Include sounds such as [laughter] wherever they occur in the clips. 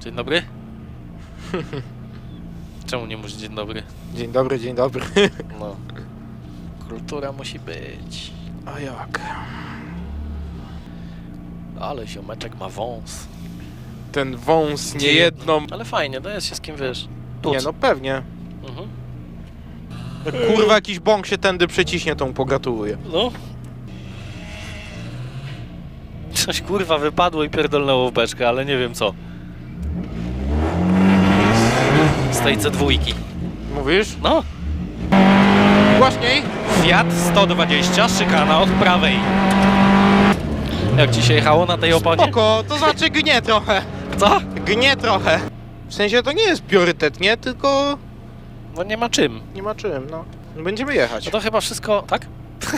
Dzień dobry. [laughs] Czemu nie mówisz dzień dobry? Dzień dobry, dzień dobry. [laughs] No. Kultura musi być. A jak? Ale ziomeczek ma wąs. Ten wąs nie jedną... Ale fajnie, daje się z kim wiesz. Nie no pewnie. Mhm. Kurwa jakiś bąk się tędy przeciśnie, mu pogratuluję. No. Coś kurwa wypadło i pierdolnęło w beczkę, ale nie wiem co. Z tej C2. Mówisz? No. Głośniej? Fiat 120, szykana od prawej. Jak ci się jechało na tej oponie? Spoko, to znaczy gnie trochę. Co? Gnie trochę. W sensie to nie jest priorytet, nie? Tylko No nie ma czym. nie ma czym, no. Będziemy jechać. No to chyba wszystko, tak? [laughs]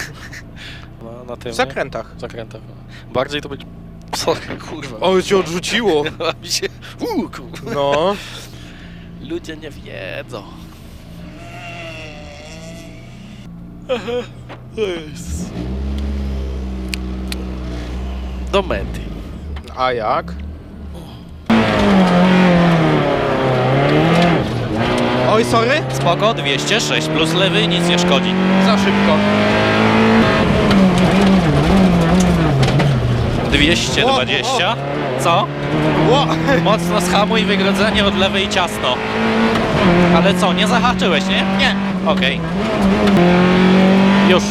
No, na tym, W zakrętach. W zakrętach. no. Bardziej to być... [laughs] Sorry, kurwa. O, cię odrzuciło. [laughs] mi się... Uuu, kurwa. No. Ludzie nie wiedzą. Do mety. A jak? Oj, sorry. Spoko, 206 plus lewy, nic nie szkodzi. Za szybko. 220. Co? Ło. Mocno schamuj wygrodzenie od lewej ciasno. Ale co, nie zahaczyłeś, nie? Nie, Okej. Już.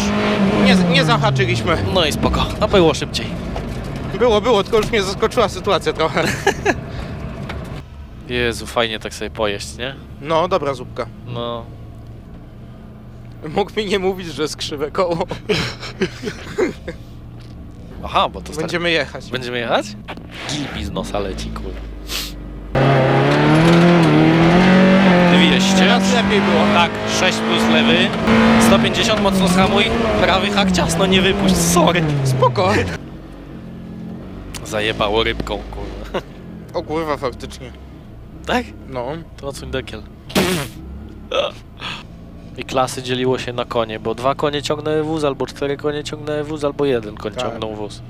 nie, nie zahaczyliśmy. No i spoko. No było szybciej. Było, było, tylko już mnie zaskoczyła sytuacja trochę. [laughs] Jezu, fajnie tak sobie pojeść, nie? No, dobra zupka. No. Mógł mi nie mówić, że jest krzywe koło. Aha, bo to stary... Będziemy jechać. Będziemy jechać? Gilbi z nosa leci, kur. 200. Teraz lepiej było. Tak, 6 plus lewy. 150 mocno schamuj. Prawy hak ciasno nie wypuść, sorry. Spoko. Zajebało rybką, kurwa. O kurwa, faktycznie. Tak? No. To odsuń dekiel. I klasy dzieliło się na konie, bo dwa konie ciągnęły wóz, albo cztery konie ciągnęły wóz, albo jeden koń Tak. ciągnął wóz.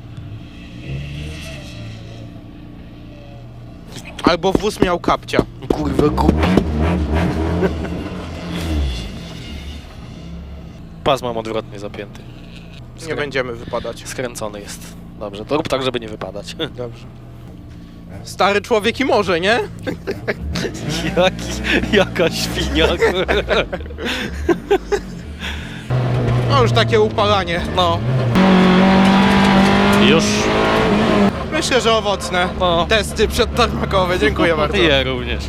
Albo wóz miał kapcia. Kurwa głupi. Pas mam odwrotnie zapięty. Nie będziemy wypadać. Skręcony jest. Dobrze, to rób tak, żeby nie wypadać. [laughs] Dobrze. Stary człowiek i może, nie? [laughs] Jaki, jaka świnia, kurwa. No już takie upalanie. No. Już. Myślę, że owocne. No. Testy przedtarmakowe. Dziękuję [laughs] bardzo. Ja również.